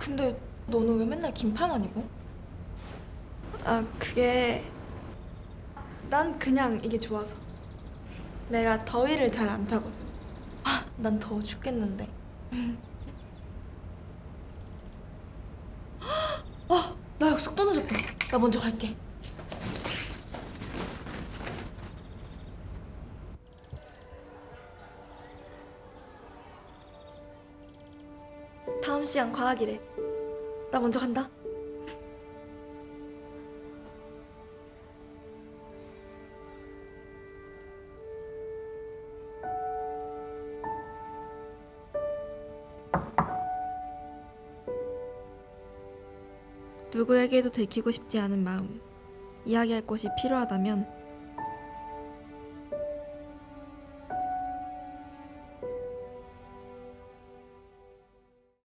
근데 너는 왜 맨날 긴팔만 입어? 아 그게 난 그냥 이게 좋아서 내가 더위를 잘 안 타거든 난 더워 죽겠는데. 아, 나 약속 또 늦었다. 나 먼저 갈게. 다음 시간 과학이래 나 먼저 간다. 누구에게도 들키고 싶지 않은 마음 이야기할 곳이 필요하다면